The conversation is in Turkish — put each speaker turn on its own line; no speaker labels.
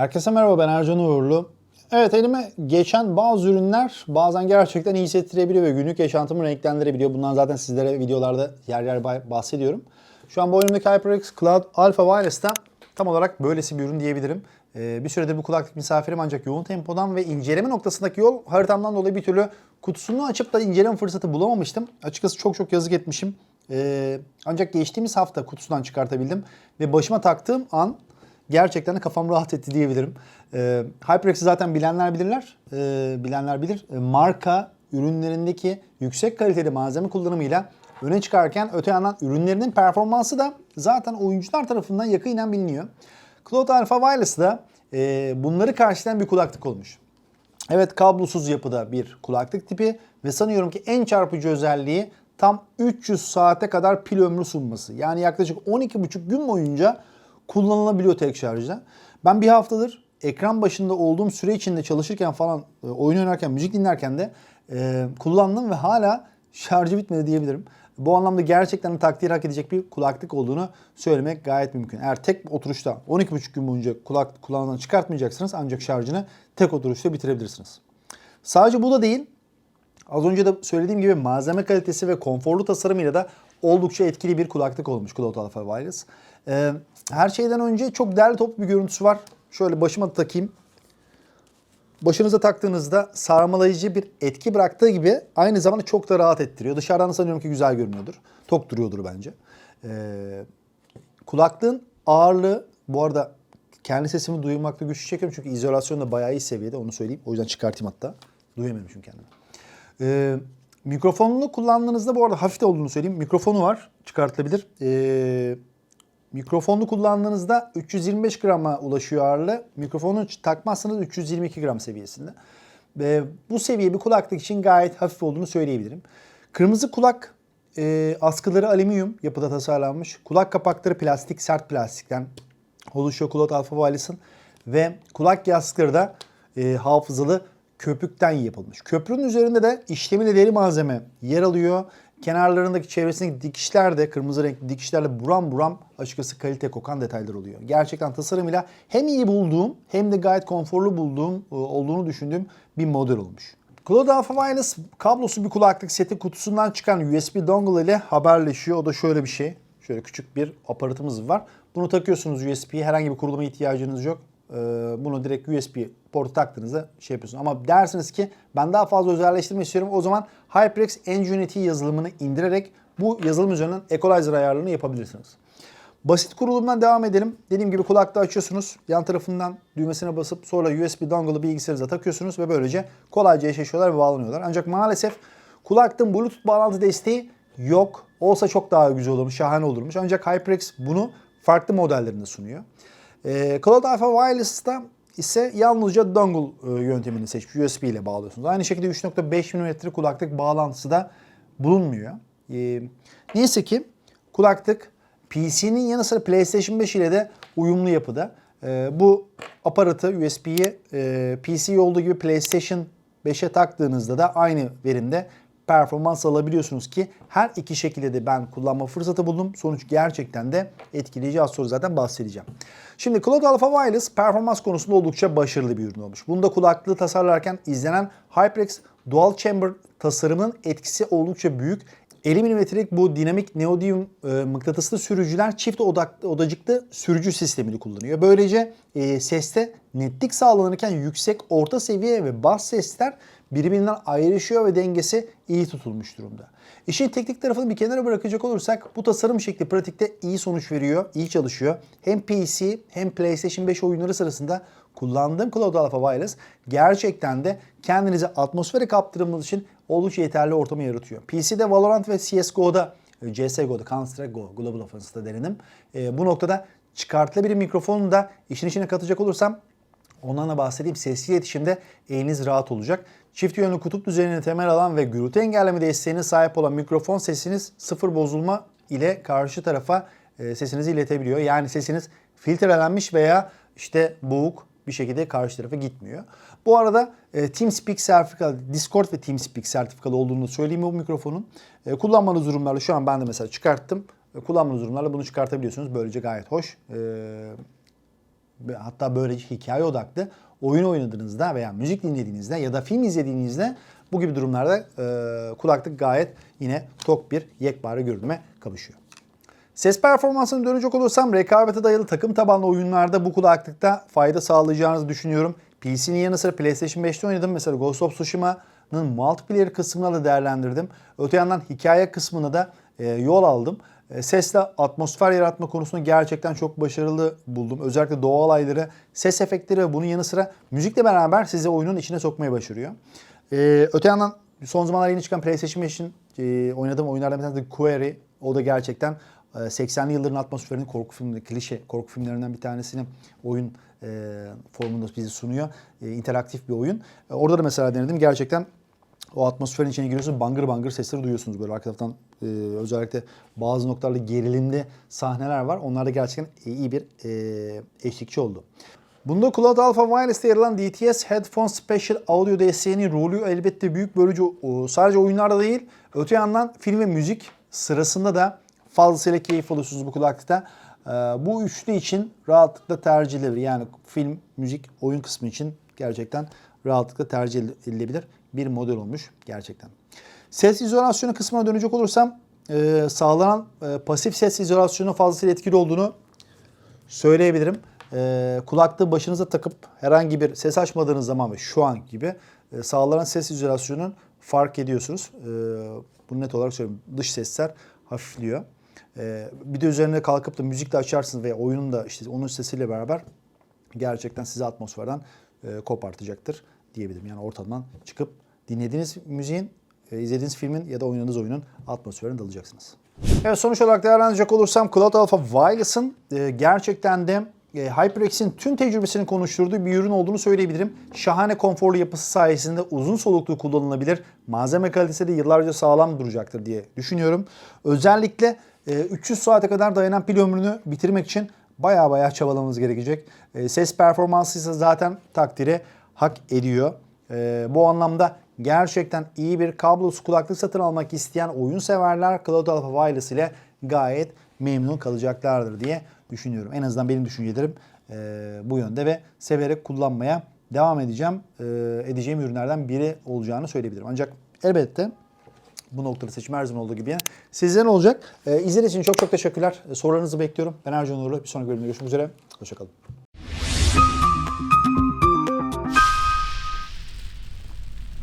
Herkese merhaba ben Ercan Uğurlu. Evet elime geçen bazı ürünler bazen gerçekten iyi hissettirebiliyor ve günlük yaşantımı renklendirebiliyor. Bundan zaten sizlere videolarda yer yer bah- bahsediyorum. Şu an bu elimdeki HyperX Cloud Alpha Wireless'ta tam olarak böylesi bir ürün diyebilirim. Ee, bir süredir bu kulaklık misafirim ancak yoğun tempodan ve inceleme noktasındaki yol haritamdan dolayı bir türlü kutusunu açıp da inceleme fırsatı bulamamıştım. Açıkçası çok çok yazık etmişim. Ee, ancak geçtiğimiz hafta kutusundan çıkartabildim ve başıma taktığım an gerçekten de kafam rahat etti diyebilirim. Ee, HyperX'i zaten bilenler bilirler. Ee, bilenler bilir. Ee, marka ürünlerindeki yüksek kaliteli malzeme kullanımıyla öne çıkarken öte yandan ürünlerinin performansı da zaten oyuncular tarafından yakinen biliniyor. Cloud Alpha Wireless da e, bunları karşılayan bir kulaklık olmuş. Evet kablosuz yapıda bir kulaklık tipi ve sanıyorum ki en çarpıcı özelliği tam 300 saate kadar pil ömrü sunması. Yani yaklaşık 12,5 gün boyunca kullanılabiliyor tek şarjda. Ben bir haftadır ekran başında olduğum süre içinde çalışırken falan, e, oyun oynarken, müzik dinlerken de e, kullandım ve hala şarjı bitmedi diyebilirim. Bu anlamda gerçekten takdir hak edecek bir kulaklık olduğunu söylemek gayet mümkün. Eğer tek oturuşta 12,5 gün boyunca kulak kulağından çıkartmayacaksınız ancak şarjını tek oturuşta bitirebilirsiniz. Sadece bu da değil. Az önce de söylediğim gibi malzeme kalitesi ve konforlu tasarımıyla da oldukça etkili bir kulaklık olmuş Cloud Alpha Wireless. Ee, her şeyden önce çok değerli toplu bir görüntüsü var. Şöyle başıma da takayım. Başınıza taktığınızda sarmalayıcı bir etki bıraktığı gibi aynı zamanda çok da rahat ettiriyor. Dışarıdan sanıyorum ki güzel görünüyordur. Tok duruyordur bence. Ee, kulaklığın ağırlığı bu arada kendi sesimi duymakta güçlük çekiyorum çünkü izolasyon da bayağı iyi seviyede onu söyleyeyim. O yüzden çıkartayım hatta. Duyamıyorum çünkü kendimi. Ee, mikrofonunu kullandığınızda bu arada hafif olduğunu söyleyeyim. Mikrofonu var çıkartılabilir. Ee, Mikrofonlu kullandığınızda 325 grama ulaşıyor ağırlığı. Mikrofonu takmazsanız 322 gram seviyesinde. Ve bu seviye bir kulaklık için gayet hafif olduğunu söyleyebilirim. Kırmızı kulak e, askıları alüminyum yapıda tasarlanmış. Kulak kapakları plastik, sert plastikten oluşuyor Cloud Alpha Wireless'ın. Ve kulak yastıkları da e, hafızalı köpükten yapılmış. Köprünün üzerinde de işlemeli deri malzeme yer alıyor. Kenarlarındaki çevresindeki dikişler de kırmızı renkli dikişlerle buram buram açıkçası kalite kokan detaylar oluyor. Gerçekten tasarımıyla hem iyi bulduğum hem de gayet konforlu bulduğum e, olduğunu düşündüğüm bir model olmuş. Cloud Alpha Wireless kablosu bir kulaklık seti kutusundan çıkan USB dongle ile haberleşiyor. O da şöyle bir şey. Şöyle küçük bir aparatımız var. Bunu takıyorsunuz USB'ye. Herhangi bir kuruluma ihtiyacınız yok. Ee, Bunu direkt USB portu taktığınızda şey yapıyorsunuz. Ama dersiniz ki ben daha fazla özelleştirme istiyorum. O zaman HyperX Nginity yazılımını indirerek bu yazılım üzerinden equalizer ayarlarını yapabilirsiniz. Basit kurulumdan devam edelim. Dediğim gibi kulaklığı açıyorsunuz. Yan tarafından düğmesine basıp sonra USB dongle'ı bilgisayarınıza takıyorsunuz ve böylece kolayca eşleşiyorlar ve bağlanıyorlar. Ancak maalesef kulaklığın Bluetooth bağlantı desteği yok. Olsa çok daha güzel olurmuş, şahane olurmuş. Ancak HyperX bunu farklı modellerinde sunuyor. Ee, Cloud Alpha Wireless'ta ise yalnızca dongle e, yöntemini seçmiş. USB ile bağlıyorsunuz. Aynı şekilde 3.5 mm kulaklık bağlantısı da bulunmuyor. Ee, neyse ki kulaklık PC'nin yanı sıra PlayStation 5 ile de uyumlu yapıda. Ee, bu aparatı USB'ye e, PC olduğu gibi PlayStation 5'e taktığınızda da aynı verimde performans alabiliyorsunuz ki her iki şekilde de ben kullanma fırsatı buldum. Sonuç gerçekten de etkileyici. Az sonra zaten bahsedeceğim. Şimdi Cloud Alpha Wireless performans konusunda oldukça başarılı bir ürün olmuş. Bunda kulaklığı tasarlarken izlenen HyperX Dual Chamber tasarımının etkisi oldukça büyük. 50 mm'lik bu dinamik neodyum e, mıknatıslı sürücüler çift odaklı, odacıklı sürücü sistemini kullanıyor. Böylece e, seste netlik sağlanırken yüksek, orta seviye ve bas sesler birbirinden ayrışıyor ve dengesi iyi tutulmuş durumda. İşin teknik tarafını bir kenara bırakacak olursak bu tasarım şekli pratikte iyi sonuç veriyor, iyi çalışıyor. Hem PC hem PlayStation 5 oyunları sırasında kullandığım Cloud Alpha Wireless gerçekten de kendinizi atmosfere kaptırmanız için oldukça yeterli ortamı yaratıyor. PC'de Valorant ve CSGO'da, e, CSGO'da, Counter-Strike Go, Global Offensive'da denedim. E, bu noktada çıkartılabilir mikrofonu da işin içine katacak olursam Ondan da bahsedeyim. Sesli iletişimde eliniz rahat olacak. Çift yönlü kutup düzenini temel alan ve gürültü engelleme desteğine sahip olan mikrofon sesiniz sıfır bozulma ile karşı tarafa e, sesinizi iletebiliyor. Yani sesiniz filtrelenmiş veya işte boğuk bir şekilde karşı tarafa gitmiyor. Bu arada TeamSpeak sertifikalı, Discord ve TeamSpeak sertifikalı olduğunu söyleyeyim bu mikrofonun. E, kullanmanız durumlarla şu an ben de mesela çıkarttım. E, kullanmanız durumlarla bunu çıkartabiliyorsunuz. Böylece gayet hoş. E, hatta böylece hikaye odaklı oyun oynadığınızda veya müzik dinlediğinizde ya da film izlediğinizde bu gibi durumlarda e, kulaklık gayet yine tok bir yekpare görünüme kavuşuyor. Ses performansını dönecek olursam rekabete dayalı takım tabanlı oyunlarda bu kulaklıkta fayda sağlayacağınızı düşünüyorum. PC'nin yanı sıra PlayStation 5'te oynadım. Mesela Ghost of Tsushima'nın multiplayer kısmını da değerlendirdim. Öte yandan hikaye kısmına da e, yol aldım. E, sesle atmosfer yaratma konusunda gerçekten çok başarılı buldum. Özellikle doğa olayları, ses efektleri ve bunun yanı sıra müzikle beraber sizi oyunun içine sokmaya başarıyor. E, öte yandan son zamanlarda yeni çıkan PlayStation 5'in e, oynadığım oyunlardan bir tanesi Query. O da gerçekten 80'li yılların atmosferini korku filmleri, klişe korku filmlerinden bir tanesini oyun e, formunda bize sunuyor. E, interaktif bir oyun. E, orada da mesela denedim. Gerçekten o atmosferin içine giriyorsunuz. Bangır bangır sesleri duyuyorsunuz böyle arka taraftan. e, özellikle bazı noktalarda gerilimli sahneler var. Onlar da gerçekten iyi bir e, eşlikçi oldu. Bunda Cloud Alpha Wireless'te yer alan DTS Headphone Special Audio desteğinin rolü elbette büyük bölücü o- sadece oyunlarda değil öte yandan film ve müzik sırasında da fazlasıyla keyif alıyorsunuz bu kulaklıkta. Ee, bu üçlü için rahatlıkla tercih edilebilir. Yani film, müzik, oyun kısmı için gerçekten rahatlıkla tercih edilebilir bir model olmuş gerçekten. Ses izolasyonu kısmına dönecek olursam e, sağlanan e, pasif ses izolasyonu fazlasıyla etkili olduğunu söyleyebilirim. Ee, kulaklığı başınıza takıp herhangi bir ses açmadığınız zaman ve şu an gibi e, sağlanan ses izolasyonunu fark ediyorsunuz. Bunu net olarak söyleyeyim. Dış sesler hafifliyor. Ee, bir de üzerine kalkıp da müzik de açarsınız veya oyunun da işte onun sesiyle beraber gerçekten sizi atmosferden e, kopartacaktır diyebilirim. Yani ortadan çıkıp dinlediğiniz müziğin, e, izlediğiniz filmin ya da oynadığınız oyunun atmosferine dalacaksınız. Evet sonuç olarak değerlendirecek olursam Cloud Alpha Wireless'ın e, gerçekten de e, HyperX'in tüm tecrübesini konuşturduğu bir ürün olduğunu söyleyebilirim. Şahane konforlu yapısı sayesinde uzun soluklu kullanılabilir. Malzeme kalitesi de yıllarca sağlam duracaktır diye düşünüyorum. Özellikle 300 saate kadar dayanan pil ömrünü bitirmek için baya baya çabalamanız gerekecek. E, ses performansı ise zaten takdiri hak ediyor. E, bu anlamda gerçekten iyi bir kablosuz kulaklık satın almak isteyen oyun severler Cloud Alpha Wireless ile gayet memnun kalacaklardır diye düşünüyorum. En azından benim düşüncelerim bu yönde ve severek kullanmaya devam edeceğim. Edeceğim ürünlerden biri olacağını söyleyebilirim. Ancak elbette bu noktada seçim her zaman olduğu gibi yani sizden olacak. E, izlediğiniz için çok çok teşekkürler. E, sorularınızı bekliyorum. Ben Ercan Uğurlu. Bir sonraki bölümde görüşmek üzere. Hoşçakalın.